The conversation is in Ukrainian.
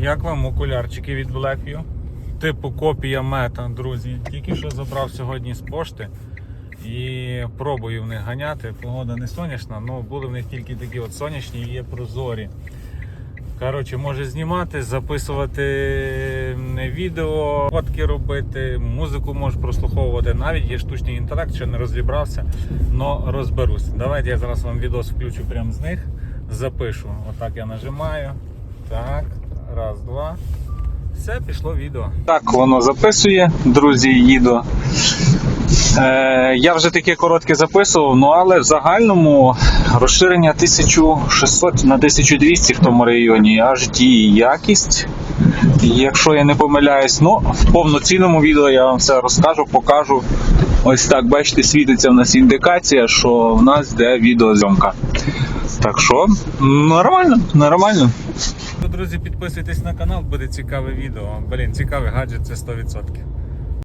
Як вам окулярчики від Blackview? Типу копія мета, друзі. Тільки що забрав сьогодні з пошти і пробую в них ганяти. Погода не сонячна, але були в них тільки такі от сонячні і є прозорі. Коротше, може знімати, записувати відео, фотки робити, музику можеш прослуховувати. Навіть є штучний інтелект, ще не розібрався, але розберусь. Давайте я зараз вам відос включу прямо з них, запишу. Отак я нажимаю. Так. Все, пішло відео. Так, воно записує, друзі, їду. Е, я вже таке коротке записував, ну але в загальному розширення 1600 на 1200 в тому районі HD якість. Якщо я не помиляюсь, ну в повноцінному відео я вам все розкажу, покажу. Ось так, бачите, світиться в нас індикація, що в нас йде відеозйомка. Так що нормально, нормально. Друзі, підписуйтесь на канал, буде цікаве відео. Блін, цікавий гаджет це 100%.